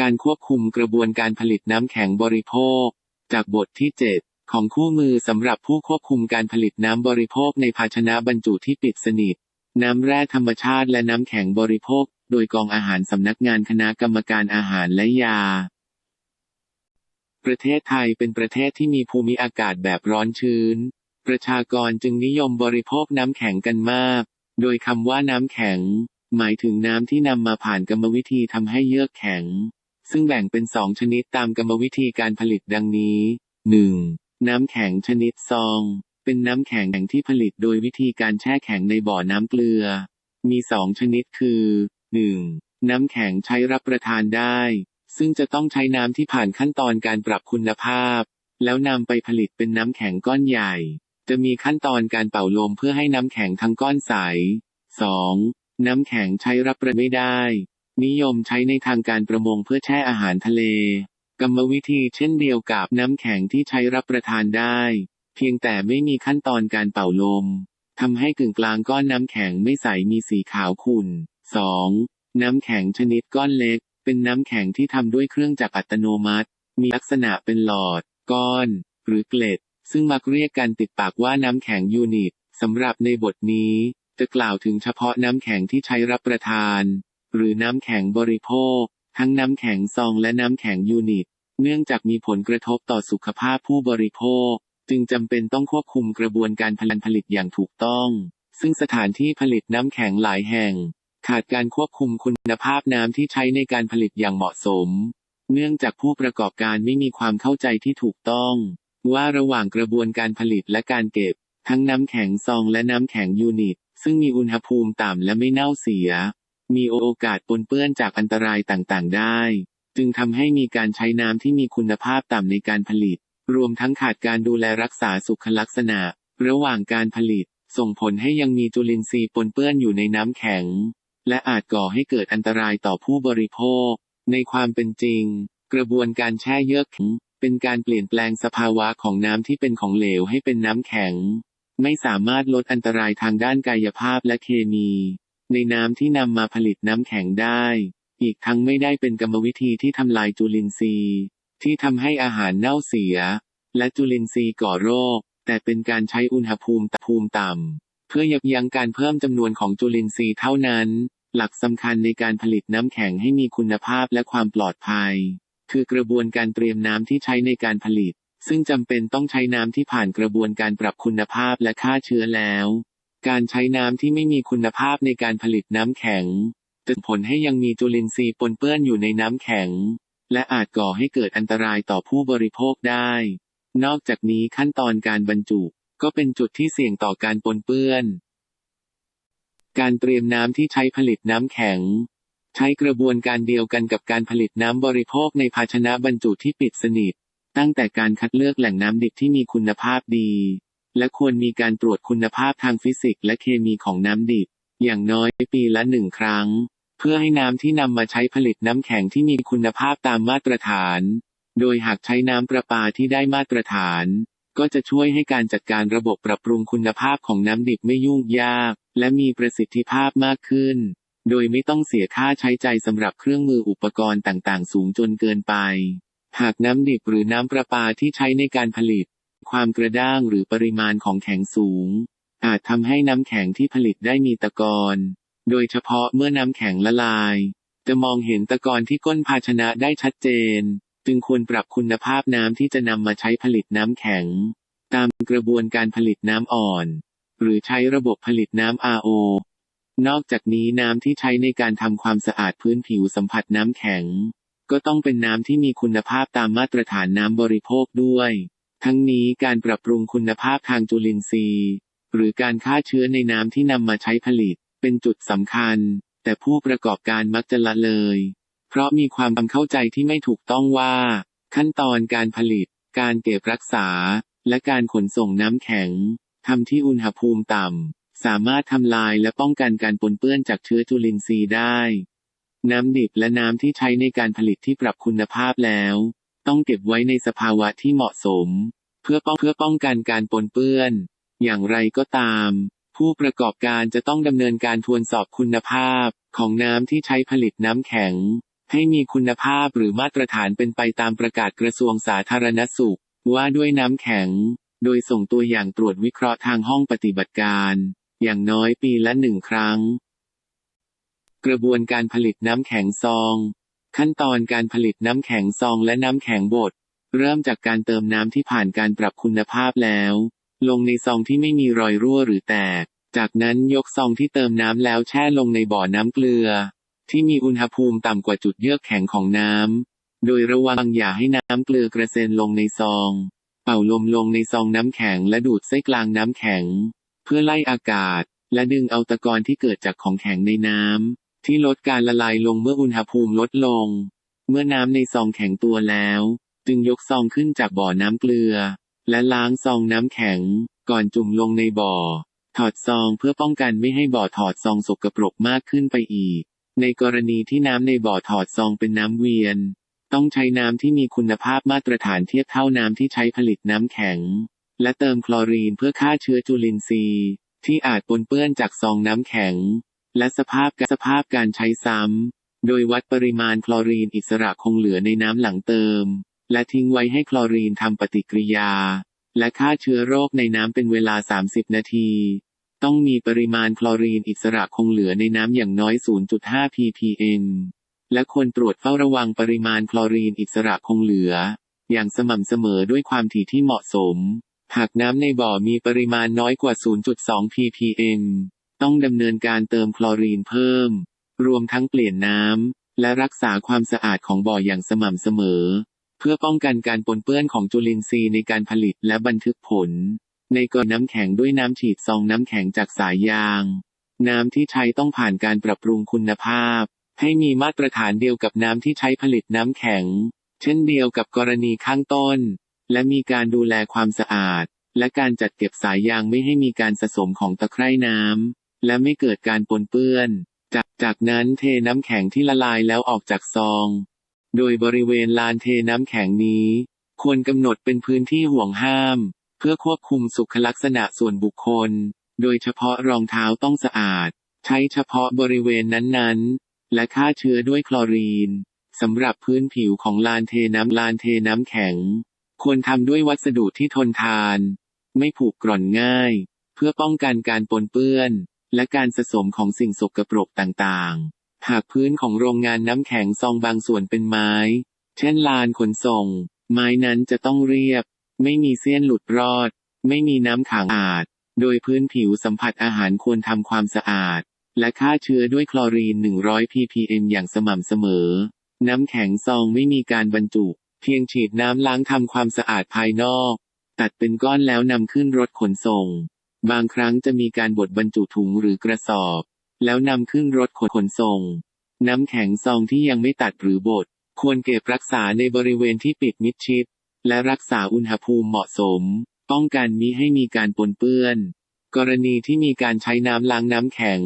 การควบคุมกระบวนการผลิตน้ำแข็งบริโภค จากบทที่ 7 ของคู่มือสำหรับผู้ควบคุมการผลิตน้ำบริโภคในภาชนะบรรจุที่ปิดสนิท น้ำแร่ธรรมชาติและน้ำแข็งบริโภค โดยกองอาหารสำนักงานคณะกรรมการอาหารและยา ประเทศไทยเป็นประเทศที่มีภูมิอากาศแบบร้อนชื้น ประชากรจึงนิยมบริโภคน้ำแข็งกันมาก โดยคำว่าน้ำแข็ง หมายถึงน้ำที่นำมาผ่านกรรมวิธีทำให้เยือกแข็ง ซึ่งแบ่งเป็นสองชนิดตามกรรมวิธีการผลิตดังนี้ 1. น้ำแข็งชนิดซอง เป็นน้ำแข็งที่ผลิตโดยวิธีการแช่แข็งในบ่อน้ำเกลือ มีสองชนิดคือ 1. น้ำแข็งใช้รับประทานได้ ซึ่งจะต้องใช้น้ำที่ผ่านขั้นตอนการปรับคุณภาพ แล้วนำไปผลิตเป็นน้ำแข็งก้อนใหญ่ จะมีขั้นตอนการเป่าลมเพื่อให้น้ำแข็งทั้งก้อนใส 2. น้ำแข็งใช้รับประไม่ได้ นิยมใช้ในทางการประมงเพื่อแช่อาหารทะเล กรรมวิธีเช่นเดียวกับน้ำแข็งที่ใช้รับประทานได้ เพียงแต่ไม่มีขั้นตอนการเป่าลมทำให้กึ่งกลางก้อนน้ำแข็งไม่ใสมีสีขาวขุ่น 2. น้ำแข็งชนิดก้อนเล็ก เป็นน้ำแข็งที่ทำด้วยเครื่องจักรอัตโนมัติ มีลักษณะเป็นหลอด ก้อน หรือเกล็ด ซึ่งมักเรียกกันติดปากว่าน้ำแข็งยูนิตสำหรับในบทนี้ จะกล่าวถึงเฉพาะน้ำแข็งที่ใช้รับประทาน หรือน้ำแข็งบริโภค ทั้งน้ำแข็งซองและน้ำแข็งยูนิต เนื่องจากมีผลกระทบต่อสุขภาพผู้บริโภค จึงจำเป็นต้องควบคุมกระบวนการผลิตผลิตอย่างถูกต้อง ซึ่งสถานที่ผลิตน้ำแข็งหลายแห่ง ขาดการควบคุมคุณภาพน้ำที่ใช้ในการผลิตอย่างเหมาะสม เนื่องจากผู้ประกอบการไม่มีความเข้าใจที่ถูกต้อง ว่าระหว่างกระบวนการผลิตและการเก็บ ทั้งน้ำแข็งซองและน้ำแข็งยูนิตซึ่งมีอุณหภูมิต่ำและไม่เน่าเสีย มีโอกาสปนเปื้อนจากอันตรายต่างๆ ได้ จึงทำให้มีการใช้น้ำที่มีคุณภาพต่ำในการผลิต รวมทั้งขาดการดูแลรักษาสุขลักษณะ ระหว่างการผลิต ส่งผลให้ยังมีจุลินทรีย์ปนเปื้อนอยู่ในน้ำแข็ง และอาจก่อให้เกิดอันตรายต่อผู้บริโภค ในความเป็นจริง กระบวนการแช่เยือกแข็งเป็นการเปลี่ยนแปลงสภาวะของน้ำที่เป็นของเหลวให้เป็นน้ำแข็ง ไม่สามารถลดอันตรายทางด้านกายภาพและเคมี ในน้ำที่นำมาผลิตน้ำแข็งได้ อีกทั้งไม่ได้เป็นกรรมวิธีที่ทำลายจุลินทรีย์ ที่ทำให้อาหารเน่าเสีย และจุลินทรีย์ก่อโรค แต่เป็นการใช้อุณหภูมิภูมิต่ำเพื่อยับยั้งการเพิ่มจำนวนของจุลินทรีย์เท่านั้น หลักสำคัญในการผลิตน้ำแข็งให้มีคุณภาพและความปลอดภัย คือกระบวนการเตรียมน้ำที่ใช้ในการผลิตซึ่งจำเป็นต้องใช้น้ำที่ผ่านกระบวนการปรับคุณภาพและฆ่าเชื้อแล้ว การใช้น้ำที่ไม่มีคุณภาพในการผลิตน้ำแข็งจะผลให้ยังมีจุลินทรีย์ปนเปื้อนอยู่ในน้ำแข็ง และอาจก่อให้เกิดอันตรายต่อผู้บริโภคได้ นอกจากนี้ขั้นตอนการบรรจุก็เป็นจุดที่เสี่ยงต่อการปนเปื้อน การเตรียมน้ำที่ใช้ผลิตน้ำแข็ง ใช้กระบวนการเดียวกันกับการผลิตน้ำบริโภคในภาชนะบรรจุที่ปิดสนิท ตั้งแต่การคัดเลือกแหล่งน้ำดิบที่มีคุณภาพดี และควรมีการตรวจคุณภาพทางฟิสิกส์และเคมีของน้ำดิบ อย่างน้อยปีละหนึ่งครั้ง เพื่อให้น้ำที่นำมาใช้ผลิตน้ำแข็งที่มีคุณภาพตามมาตรฐาน โดยหากใช้น้ำประปาที่ได้มาตรฐาน ก็จะช่วยให้การจัดการระบบปรับปรุงคุณภาพของน้ำดิบไม่ยุ่งยาก และมีประสิทธิภาพมากขึ้น โดยไม่ต้องเสียค่าใช้ใจสำหรับเครื่องมืออุปกรณ์ต่างๆ สูงจนเกินไป หากน้ำดิบหรือน้ำประปาที่ใช้ในการผลิต ความกระด้างหรือปริมาณของแข็งสูง อาจทำให้น้ำแข็งที่ผลิตได้มีตะกอน โดยเฉพาะเมื่อน้ำแข็งละลาย จะมองเห็นตะกอนที่ก้นภาชนะได้ชัดเจน จึงควรปรับคุณภาพน้ำที่จะนำมาใช้ผลิตน้ำแข็ง ตามกระบวนการผลิตน้ำอ่อน หรือใช้ระบบผลิตน้ำ RO นอกจากนี้น้ำที่ใช้ในการทำความสะอาดพื้นผิวสัมผัสน้ำแข็ง ก็ต้องเป็นน้ำที่มีคุณภาพตามมาตรฐานน้ำบริโภคด้วย ทั้งนี้การปรับปรุงคุณภาพทางจุลินทรีย์ หรือการฆ่าเชื้อในน้ำที่นำมาใช้ผลิต เป็นจุดสำคัญ แต่ผู้ประกอบการมักจะละเลย เพราะมีความเข้าใจที่ไม่ถูกต้องว่า ขั้นตอนการผลิต การเก็บรักษา และการขนส่งน้ำแข็งทำที่อุณหภูมิต่ำ สามารถทำลายและป้องกันการปนเปื้อนจากเชื้อจุลินทรีย์ได้ น้ำดิบและน้ำที่ใช้ในการผลิตที่ปรับคุณภาพแล้ว ต้องเก็บไว้ในสภาวะที่เหมาะสม เพื่อป้องเพื่อป้องกันการปนเปื้อน อย่างไรก็ตาม ผู้ประกอบการจะต้องดำเนินการทวนสอบคุณภาพ ของน้ำที่ใช้ผลิตน้ำแข็ง ให้มีคุณภาพหรือมาตรฐานเป็นไปตามประกาศกระทรวงสาธารณสุข ว่าด้วยน้ำแข็ง โดยส่งตัวอย่างตรวจวิเคราะห์ทางห้องปฏิบัติการ อย่างน้อยปีละหนึ่งครั้ง กระบวนการผลิตน้ำแข็งซอง ขั้นตอนการผลิตน้ำแข็งซองและน้ำแข็งบด เริ่มจากการเติมน้ำที่ผ่านการปรับคุณภาพแล้ว ลงในซองที่ไม่มีรอยรั่วหรือแตก จากนั้นยกซองที่เติมน้ำแล้วแช่ลงในบ่อน้ำเกลือ ที่มีอุณหภูมิต่ำกว่าจุดเยือกแข็งของน้ำ โดยระวังอย่าให้น้ำเกลือกระเซ็นลงในซอง เป่าลมลงในซองน้ำแข็งและดูดไส้กลางน้ำแข็ง เพื่อไล่อากาศ และดึงเอาตะกอนที่เกิดจากของแข็งในน้ำ ที่ลดการละลายลงเมื่ออุณหภูมิลดลง เมื่อน้ำในซองแข็งตัวแล้ว จึงยกซองขึ้นจากบ่อน้ำเกลือ และล้างซองน้ำแข็ง ก่อนจุ่มลงในบ่อ ถอดซองเพื่อป้องกันไม่ให้บ่อถอดซองสกปรกมากขึ้นไปอีก ในกรณีที่น้ำในบ่อถอดซองเป็นน้ำเวียน ต้องใช้น้ำที่มีคุณภาพมาตรฐานเทียบเท่าน้ำที่ใช้ผลิตน้ำแข็ง และเติมคลอรีนเพื่อฆ่าเชื้อจุลินทรีย์ที่อาจปนเปื้อนจากซองน้ำแข็ง และสภาพสภาพการใช้ซ้ำ โดยวัดปริมาณคลอรีนอิสระคงเหลือในน้ำหลังเติม และทิ้งไว้ให้คลอรีนทำปฏิกิริยา และฆ่าเชื้อโรคในน้ำเป็นเวลา 30 นาที ต้องมีปริมาณคลอรีนอิสระคงเหลือในน้ำอย่างน้อย 0.5 ppm และควรตรวจเฝ้าระวังปริมาณคลอรีนอิสระคงเหลือ อย่างสม่ำเสมอด้วยความถี่ที่เหมาะสม หากน้ำในบ่อมีปริมาณน้อยกว่า 0.2 ppm ต้องดำเนินการเติมคลอรีนเพิ่ม รวมทั้งเปลี่ยนน้ำ และรักษาความสะอาดของบ่ออย่างสม่ำเสมอ เพื่อป้องกันการปนเปื้อนของจุลินทรีย์ในการผลิตและบันทึกผล ในกรน้ำแข็งด้วยน้ำฉีดซองน้ำแข็งจากสายยาง น้ำที่ใช้ต้องผ่านการปรับปรุงคุณภาพ ให้มีมาตรฐานเดียวกับน้ำที่ใช้ผลิตน้ำแข็ง เช่นเดียวกับกรณีข้างต้น และมีการดูแลความสะอาด และการจัดเก็บสายยางไม่ให้มีการสะสมของตะไคร่น้ำ และไม่เกิดการปนเปื้อน จากจากนั้นเทน้ำแข็งที่ละลายแล้วออกจากซอง โดยบริเวณลานเทน้ำแข็งนี้ ควรกำหนดเป็นพื้นที่ห่วงห้าม เพื่อควบคุมสุขลักษณะส่วนบุคคล โดยเฉพาะรองเท้าต้องสะอาด ใช้เฉพาะบริเวณนั้นๆ และฆ่าเชื้อด้วยคลอรีนสำหรับพื้นผิวของลานเทน้ำลานเทน้ำแข็ง ควรทำด้วยวัสดุที่ทนทาน ไม่ผูกกร่อนง่าย เพื่อป้องกันการปนเปื้อน และการสะสมของสิ่งสกปรกต่างๆ หากพื้นของโรงงานน้ำแข็งซองบางส่วนเป็นไม้ เช่นลานขนส่ง ไม้นั้นจะต้องเรียบ ไม่มีเสี้ยนหลุดรอด ไม่มีน้ำขังอาดโดยพื้นผิวสัมผัสอาหารควรทำความสะอาด และฆ่าเชื้อด้วยคลอรีน 100 ppm อย่างสม่ำเสมอ น้ำแข็งซองไม่มีการบรรจุ เพียงฉีดน้ำล้างทำความสะอาดภายนอก ตัดเป็นก้อนแล้วนำขึ้นรถขนส่ง บางครั้งจะมีการบดบรรจุถุงหรือกระสอบ แล้วนำขึ้นรถขนส่ง น้ำแข็งซองที่ยังไม่ตัดหรือบด ควรเก็บรักษาในบริเวณที่ปิดมิดชิด และรักษาอุณหภูมิเหมาะสม ป้องกันมิให้มีการปนเปื้อน กรณีที่มีการใช้น้ำล้างน้ำแข็ง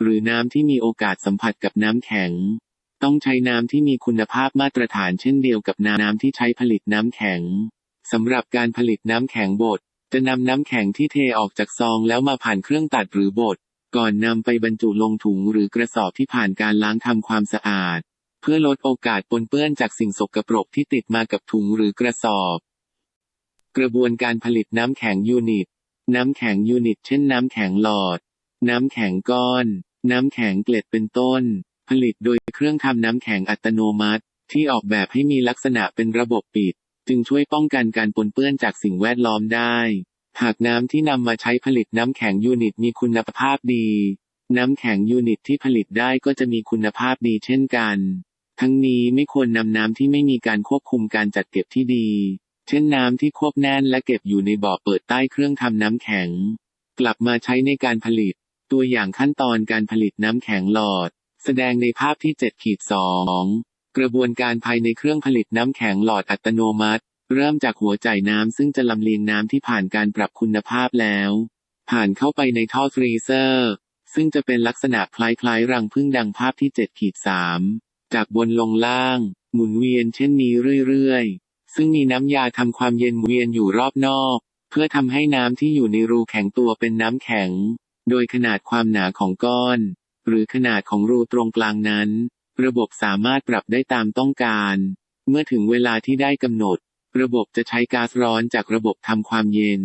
หรือน้ำที่มีโอกาสสัมผัสกับน้ำแข็ง ต้องใช้น้ำที่มีคุณภาพมาตรฐานเช่นเดียวกับน้ำที่ใช้ผลิตน้ำแข็งสำหรับการผลิตน้ำแข็งบด จะนำน้ำแข็งที่เทออกจากซองแล้วมาผ่านเครื่องตัดหรือบด ก่อนนำไปบรรจุลงถุงหรือกระสอบที่ผ่านการล้างทำความสะอาด เพื่อลดโอกาสปนเปื้อนจากสิ่งสกปรกที่ติดมากับถุงหรือกระสอบ กระบวนการผลิตน้ำแข็งยูนิต น้ำแข็งยูนิต เช่นน้ำแข็งหลอด น้ำแข็งก้อน น้ำแข็งเกล็ดเป็นต้น ผลิตโดยเครื่องทำน้ำแข็งอัตโนมัติ ที่ออกแบบให้มีลักษณะเป็นระบบปิด จึงช่วยป้องกันการปนเปื้อนจากสิ่งแวดล้อมได้ หากน้ำที่นำมาใช้ผลิตน้ำแข็งยูนิตมีคุณภาพดี น้ำแข็งยูนิตที่ผลิตได้ก็จะมีคุณภาพดีเช่นกัน ทั้งนี้ไม่ควรนำน้ำที่ไม่มีการควบคุมการจัดเก็บที่ดี เช่นน้ำที่ควบแน่นและเก็บอยู่ในบ่อเปิดใต้เครื่องทำน้ำแข็ง กลับมาใช้ในการผลิต ตัวอย่างขั้นตอนการผลิตน้ำแข็งหลอด แสดงในภาพที่7ขีด2 กระบวนการภายในเครื่องผลิตน้ำแข็งหลอดอัตโนมัติ เริ่มจากหัวจ่ายน้ำซึ่งจะลำเลียงน้ำที่ผ่านการปรับคุณภาพแล้ว ผ่านเข้าไปในท่อฟรีเซอร์ ซึ่งจะเป็นลักษณะคล้ายๆ รังพึ่งดังภาพที่7ขีด3จากบนลงล่าง หมุนเวียนเช่นนี้เรื่อยๆ ซึ่งมีน้ำยาทำความเย็นเวียนอยู่รอบนอก เพื่อทำให้น้ำที่อยู่ในรูแข็งตัวเป็นน้ำแข็ง โดยขนาดความหนาของก้อน หรือขนาดของรูตรงกลางนั้น ระบบสามารถปรับได้ตามต้องการ เมื่อถึงเวลาที่ได้กำหนด ระบบจะใช้ก๊าซร้อนจากระบบทำความเย็น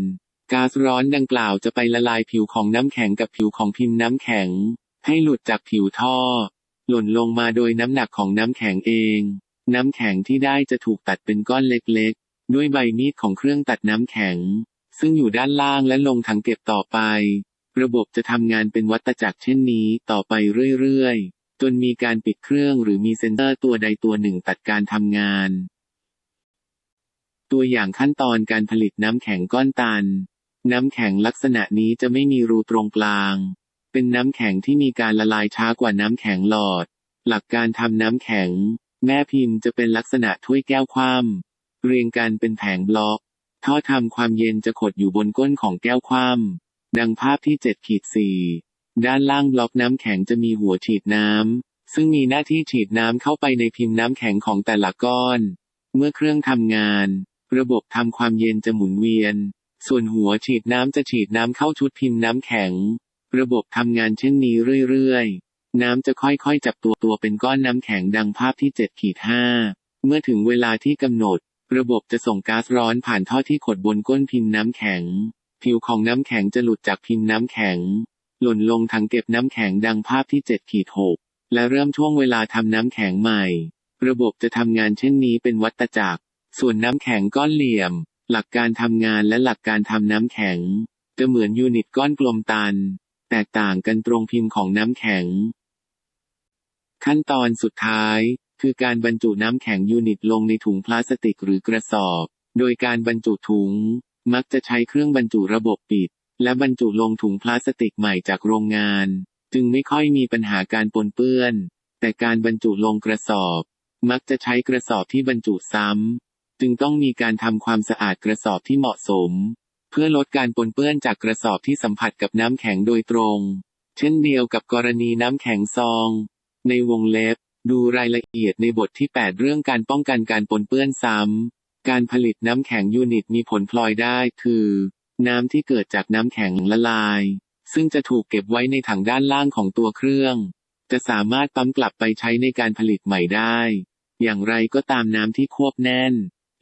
ก๊าซร้อนดังกล่าวจะไปละลายผิวของน้ำแข็งกับผิวของพิมพ์น้ำแข็ง ให้หลุดจากผิวท่อ หล่นลงมาโดยน้ำหนักของน้ำแข็งเอง น้ำแข็งที่ได้จะถูกตัดเป็นก้อนเล็กๆ ด้วยใบมีดของเครื่องตัดน้ำแข็ง ซึ่งอยู่ด้านล่างและลงถังเก็บต่อไป ระบบจะทำงานเป็นวัฏจักรเช่นนี้ต่อไปเรื่อยๆ จนมีการปิดเครื่องหรือมีเซ็นเซอร์ตัวใดตัวหนึ่งตัดการทำงาน ตัวอย่างขั้นตอนการผลิตน้ำแข็งก้อนตัน น้ำแข็งลักษณะนี้จะไม่มีรูตรงกลาง เป็นน้ำแข็งที่มีการละลายช้ากว่าน้ำแข็งหลอด หลักการทำน้ำแข็ง แม่พิมพ์จะเป็นลักษณะถ้วยแก้วคว่ำเรียงกันเป็นแผงบล็อกท่อทำความเย็นจะขดอยู่บนก้นของแก้วคว่ำดังภาพที่7ขีด4 ด้านล่างบล็อกน้ำแข็งจะมีหัวฉีดน้ำ ซึ่งมีหน้าที่ฉีดน้ำเข้าไปในพิมพ์น้ำแข็งของแต่ละก้อน เมื่อเครื่องทำงาน ระบบทำความเย็นจะหมุนเวียน ส่วนหัวฉีดน้ำจะฉีดน้ำเข้าชุดพิมพ์น้ำแข็ง ระบบทำงานเช่นนี้เรื่อยๆ น้ำจะค่อยๆ จับตัวตัวเป็นก้อนน้ำแข็งดังภาพที่7ขีด5เมื่อถึงเวลาที่กำหนด ระบบจะส่งก๊าซร้อนผ่านท่อที่ขดบนก้นพิมพ์น้ำแข็ง ผิวของน้ำแข็งจะหลุดจากพิมพ์น้ำแข็ง หล่นลงถังเก็บน้ำแข็งดังภาพที่7ขีด6และเริ่มช่วงเวลาทำน้ำแข็งใหม่ ระบบจะทำงานเช่นนี้เป็นวัฏจักร ส่วนน้ำแข็งก้อนเหลี่ยม หลักการทำงานและหลักการทำน้ำแข็ง จะเหมือนยูนิตก้อนกลมตัน แตกต่างกันตรงพิมพ์ของน้ำแข็ง ขั้นตอนสุดท้าย คือการบรรจุน้ำแข็งยูนิตลงในถุงพลาสติกหรือกระสอบ โดยการบรรจุถุง มักจะใช้เครื่องบรรจุระบบปิด และบรรจุลงถุงพลาสติกใหม่จากโรงงาน จึงไม่ค่อยมีปัญหาการปนเปื้อน แต่การบรรจุลงกระสอบ มักจะใช้กระสอบที่บรรจุซ้ำ จึงต้องมีการทำความสะอาดกระสอบที่เหมาะสม เพื่อลดการปนเปื้อนจากกระสอบที่สัมผัสกับน้ำแข็งโดยตรง เช่นเดียวกับกรณีน้ำแข็งซอง ในวงเล็บ ดูรายละเอียดในบทที่ 8 เรื่องการป้องกันการปนเปื้อนซ้ำ การผลิตน้ำแข็งยูนิตมีผลพลอยได้คือ น้ำที่เกิดจากน้ำแข็งละลาย ซึ่งจะถูกเก็บไว้ในถังด้านล่างของตัวเครื่อง จะสามารถปั๊มกลับไปใช้ในการผลิตใหม่ได้ อย่างไรก็ตามน้ำที่ควบแน่น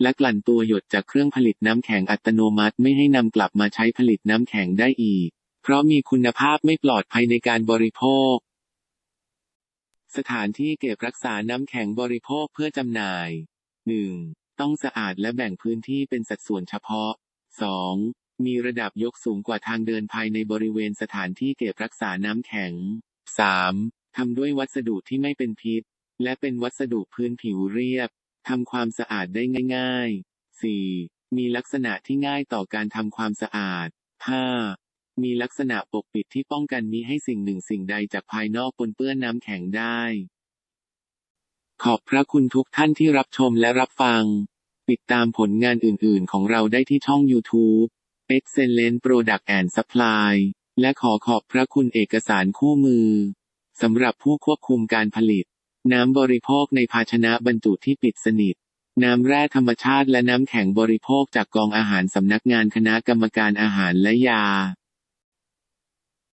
และกลั่นตัวหยดจากเครื่องผลิตน้ำแข็งอัตโนมัติไม่ให้นำกลับมาใช้ผลิตน้ำแข็งได้อีก เพราะมีคุณภาพไม่ปลอดภัยในการบริโภค สถานที่เก็บรักษาน้ำแข็งบริโภคเพื่อจำหน่าย 1. ต้องสะอาดและแบ่งพื้นที่เป็นสัดส่วนเฉพาะ 2. มีระดับยกสูงกว่าทางเดินภายในบริเวณสถานที่เก็บรักษาน้ำแข็ง 3. ทำด้วยวัสดุที่ไม่เป็นพิษ และเป็นวัสดุพื้นผิวเรียบ ทำความสะอาดได้ง่าย ๆ 4. มีลักษณะที่ง่ายต่อการทำความสะอาด 5. มีลักษณะปกปิดที่ป้องกันมิให้สิ่งหนึ่งสิ่งใดจากภายนอกปนเปื้อนน้ำแข็งได้ ขอบพระคุณทุกท่านที่รับชมและรับฟัง ติดตามผลงานอื่นๆ ของเราได้ที่ช่อง YouTube Excellent Product and Supply และขอขอบพระคุณเอกสารคู่มือสำหรับผู้ควบคุมการผลิต น้ำบริโภคในภาชนะบรรจุที่ปิดสนิท น้ำแร่ธรรมชาติและน้ำแข็งบริโภคจากกองอาหารสำนักงานคณะกรรมการอาหารและยา